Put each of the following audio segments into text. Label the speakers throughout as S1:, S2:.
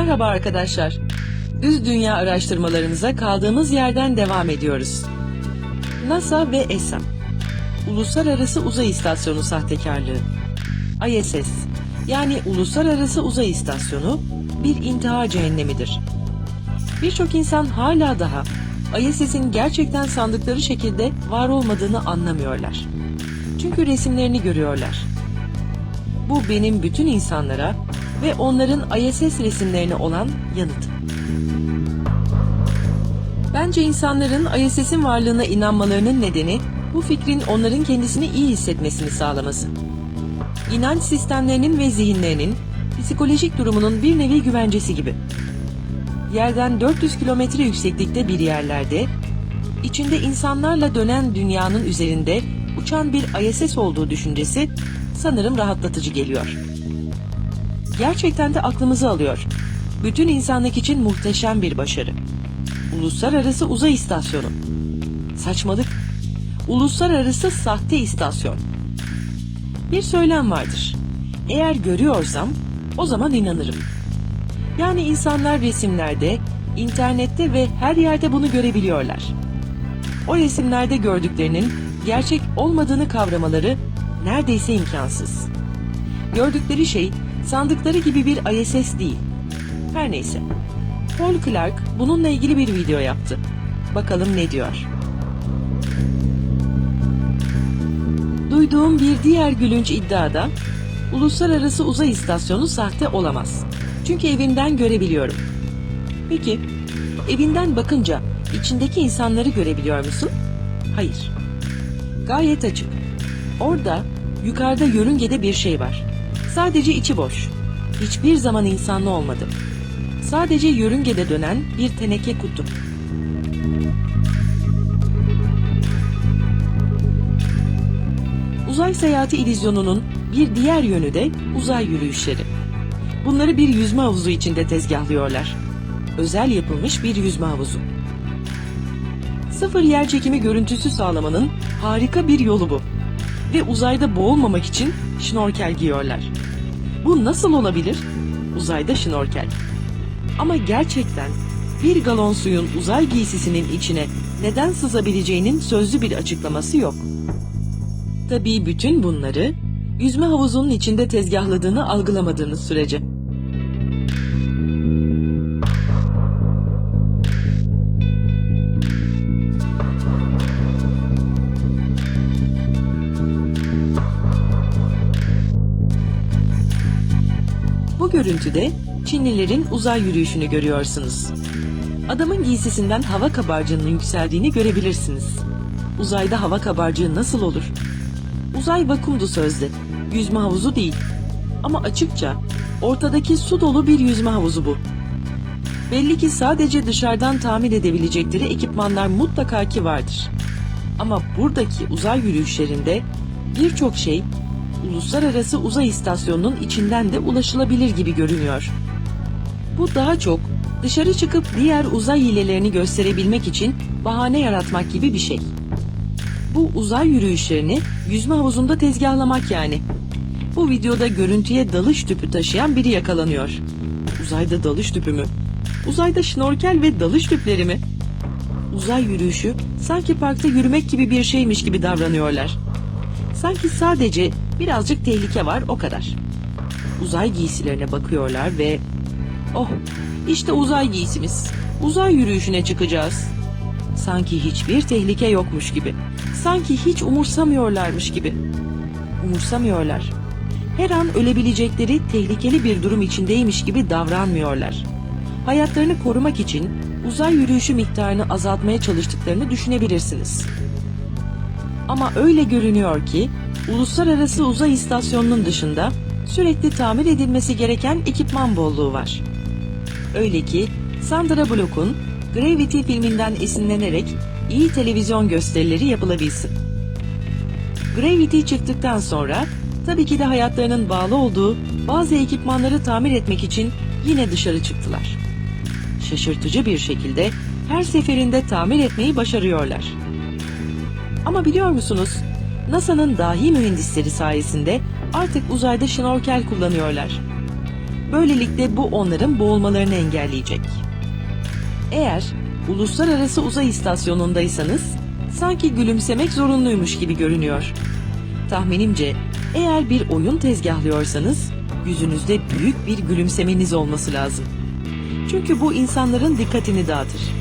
S1: Merhaba arkadaşlar. Düz dünya araştırmalarımıza kaldığımız yerden devam ediyoruz. NASA ve ESA Uluslararası Uzay İstasyonu sahtekarlığı ISS yani Uluslararası Uzay İstasyonu bir intihar cehennemidir. Birçok insan hala daha ISS'in gerçekten sandıkları şekilde var olmadığını anlamıyorlar. Çünkü resimlerini görüyorlar. Bu benim bütün insanlara ve onların ISS resimlerine olan yanıtım. Bence insanların ISS'in varlığına inanmalarının nedeni bu fikrin onların kendisini iyi hissetmesini sağlaması. İnanç sistemlerinin ve zihinlerinin psikolojik durumunun bir nevi güvencesi gibi. Yerden 400 kilometre yükseklikte bir yerlerde, içinde insanlarla dönen dünyanın üzerinde uçan bir ISS olduğu düşüncesi sanırım rahatlatıcı geliyor. Gerçekten de aklımızı alıyor. Bütün insanlık için muhteşem bir başarı. Uluslararası Uzay İstasyonu. Saçmalık. Uluslararası Sahte İstasyon. Bir söylem vardır. Eğer görüyorsam o zaman inanırım. Yani insanlar resimlerde, internette ve her yerde bunu görebiliyorlar. O resimlerde gördüklerinin gerçek olmadığını kavramaları neredeyse imkansız. Gördükleri şey sandıkları gibi bir ISS değil. Her neyse. Paul Clark bununla ilgili bir video yaptı. Bakalım ne diyor. Duyduğum bir diğer gülünç iddiada Uluslararası Uzay İstasyonu sahte olamaz. Çünkü evimden görebiliyorum. Peki, evinden bakınca içindeki insanları görebiliyor musun? Hayır. Gayet açık. Orada yukarıda yörüngede bir şey var. Sadece içi boş. Hiçbir zaman insanlı olmadı. Sadece yörüngede dönen bir teneke kutu. Uzay seyahati illüzyonunun bir diğer yönü de uzay yürüyüşleri. Bunları bir yüzme havuzu içinde tezgahlıyorlar. Özel yapılmış bir yüzme havuzu. Sıfır yer çekimi görüntüsü sağlamanın harika bir yolu bu. Ve uzayda boğulmamak için şnorkel giyiyorlar. Bu nasıl olabilir? Uzayda şnorkel. Ama gerçekten bir galon suyun uzay giysisinin içine neden sızabileceğinin sözlü bir açıklaması yok. Tabii bütün bunları yüzme havuzunun içinde tezgahladığını algılamadığınız sürece. Görüntüde Çinlilerin uzay yürüyüşünü görüyorsunuz. Adamın giysisinden hava kabarcığının yükseldiğini görebilirsiniz. Uzayda hava kabarcığı nasıl olur? Uzay vakumdu sözde. Yüzme havuzu değil. Ama açıkça ortadaki su dolu bir yüzme havuzu bu. Belli ki sadece dışarıdan tahmin edebilecekleri ekipmanlar mutlaka ki vardır. Ama buradaki uzay yürüyüşlerinde birçok şey Uluslararası Uzay İstasyonu'nun içinden de ulaşılabilir gibi görünüyor. Bu daha çok dışarı çıkıp diğer uzay hilelerini gösterebilmek için bahane yaratmak gibi bir şey. Bu uzay yürüyüşlerini yüzme havuzunda tezgahlamak yani. Bu videoda görüntüye dalış tüpü taşıyan biri yakalanıyor. Uzayda dalış tüpü mü? Uzayda şnorkel ve dalış tüpleri mi? Uzay yürüyüşü sanki parkta yürümek gibi bir şeymiş gibi davranıyorlar. Sanki sadece birazcık tehlike var o kadar. Uzay giysilerine bakıyorlar ve oh işte uzay giysimiz. Uzay yürüyüşüne çıkacağız. Sanki hiçbir tehlike yokmuş gibi. Sanki hiç umursamıyorlarmış gibi. Umursamıyorlar. Her an ölebilecekleri tehlikeli bir durum içindeymiş gibi davranmıyorlar. Hayatlarını korumak için uzay yürüyüşü miktarını azaltmaya çalıştıklarını düşünebilirsiniz. Ama öyle görünüyor ki Uluslararası Uzay İstasyonu'nun dışında sürekli tamir edilmesi gereken ekipman bolluğu var. Öyle ki Sandra Bullock'un Gravity filminden esinlenerek iyi televizyon gösterileri yapılabilsin. Gravity çıktıktan sonra tabii ki de hayatlarının bağlı olduğu bazı ekipmanları tamir etmek için yine dışarı çıktılar. Şaşırtıcı bir şekilde her seferinde tamir etmeyi başarıyorlar. Ama biliyor musunuz? NASA'nın dahi mühendisleri sayesinde artık uzayda şnorkel kullanıyorlar. Böylelikle bu onların boğulmalarını engelleyecek. Eğer uluslararası uzay istasyonundaysanız sanki gülümsemek zorunluymuş gibi görünüyor. Tahminimce eğer bir oyun tezgahlıyorsanız yüzünüzde büyük bir gülümsemeniz olması lazım. Çünkü bu insanların dikkatini dağıtır.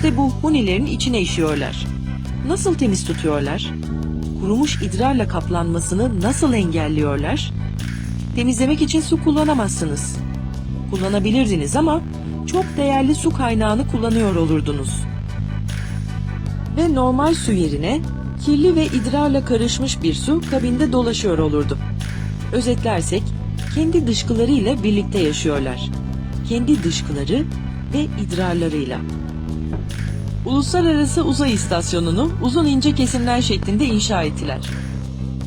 S1: Sözde bu hunilerin içine işiyorlar. Nasıl temiz tutuyorlar? Kurumuş idrarla kaplanmasını nasıl engelliyorlar? Temizlemek için su kullanamazsınız. Kullanabilirdiniz ama çok değerli su kaynağını kullanıyor olurdunuz. Ve normal su yerine kirli ve idrarla karışmış bir su kabinde dolaşıyor olurdu. Özetlersek kendi dışkılarıyla birlikte yaşıyorlar. Kendi dışkıları ve idrarlarıyla. Uluslararası Uzay İstasyonu'nu uzun ince kesimler şeklinde inşa ettiler.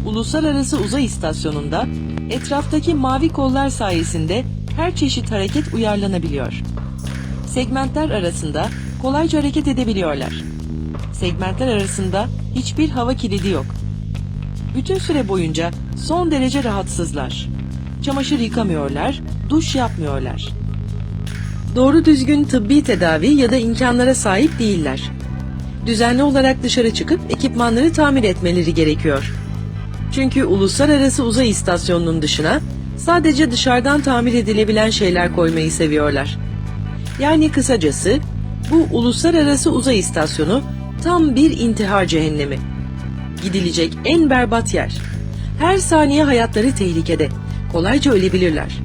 S1: Uluslararası Uzay İstasyonu'nda etraftaki mavi kollar sayesinde her çeşit hareket uyarlanabiliyor. Segmentler arasında kolayca hareket edebiliyorlar. Segmentler arasında hiçbir hava kilidi yok. Bütün süre boyunca son derece rahatsızlar. Çamaşır yıkamıyorlar, duş yapmıyorlar doğru düzgün tıbbi tedavi ya da imkanlara sahip değiller. Düzenli olarak dışarı çıkıp ekipmanları tamir etmeleri gerekiyor. Çünkü uluslararası uzay istasyonunun dışına sadece dışarıdan tamir edilebilen şeyler koymayı seviyorlar. Yani kısacası bu uluslararası uzay istasyonu tam bir intihar cehennemi. Gidilecek en berbat yer. Her saniye hayatları tehlikede. Kolayca ölebilirler.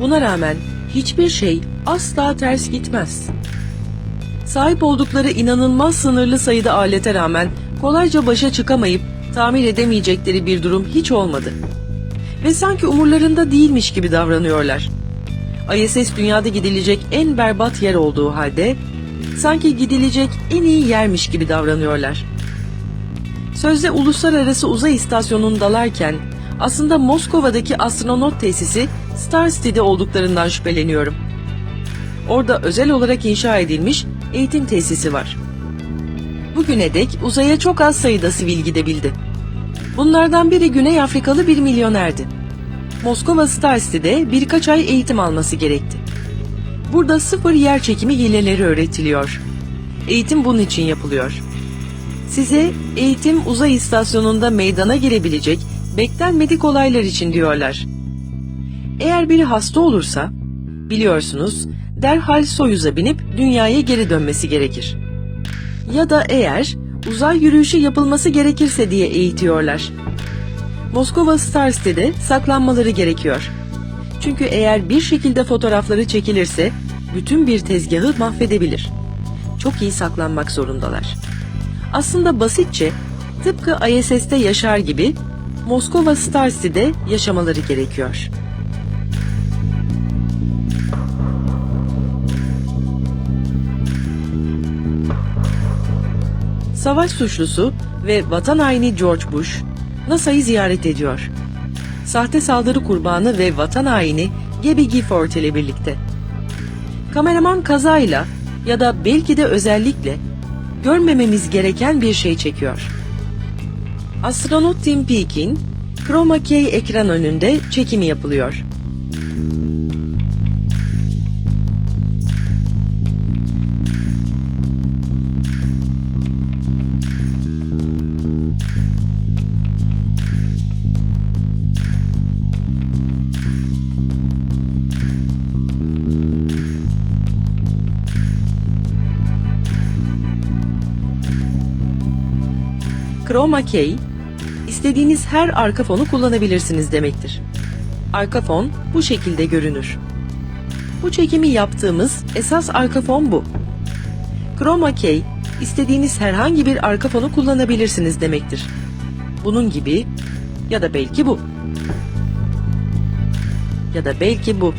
S1: Buna rağmen hiçbir şey asla ters gitmez. Sahip oldukları inanılmaz sınırlı sayıda alete rağmen kolayca başa çıkamayıp tamir edemeyecekleri bir durum hiç olmadı. Ve sanki umurlarında değilmiş gibi davranıyorlar. ISS dünyada gidilecek en berbat yer olduğu halde sanki gidilecek en iyi yermiş gibi davranıyorlar. Sözde uluslararası uzay istasyonundalarken aslında Moskova'daki astronot tesisi Star City'de olduklarından şüpheleniyorum. Orada özel olarak inşa edilmiş eğitim tesisi var. Bugüne dek uzaya çok az sayıda sivil gidebildi. Bunlardan biri Güney Afrikalı bir milyonerdi. Moskova Star City'de birkaç ay eğitim alması gerekti. Burada sıfır yer çekimi hileleri öğretiliyor. Eğitim bunun için yapılıyor. Size eğitim uzay istasyonunda meydana gelebilecek beklenmedik olaylar için diyorlar. Eğer biri hasta olursa, biliyorsunuz derhal Soyuz'a binip dünyaya geri dönmesi gerekir. Ya da eğer uzay yürüyüşü yapılması gerekirse diye eğitiyorlar. Moskova Star City'de saklanmaları gerekiyor. Çünkü eğer bir şekilde fotoğrafları çekilirse bütün bir tezgahı mahvedebilir. Çok iyi saklanmak zorundalar. Aslında basitçe tıpkı ISS'te yaşar gibi Moskova Star City'de yaşamaları gerekiyor. Savaş suçlusu ve vatan haini George Bush, NASA'yı ziyaret ediyor. Sahte saldırı kurbanı ve vatan haini Gabby Gifford ile birlikte. Kameraman kazayla ya da belki de özellikle görmememiz gereken bir şey çekiyor. Astronot Tim Peake'in Chroma Key ekran önünde çekimi yapılıyor. Chroma Key, istediğiniz her arka fonu kullanabilirsiniz demektir. Arka fon bu şekilde görünür. Bu çekimi yaptığımız esas arka fon bu. Chroma Key, istediğiniz herhangi bir arka fonu kullanabilirsiniz demektir. Bunun gibi ya da belki bu. Ya da belki bu.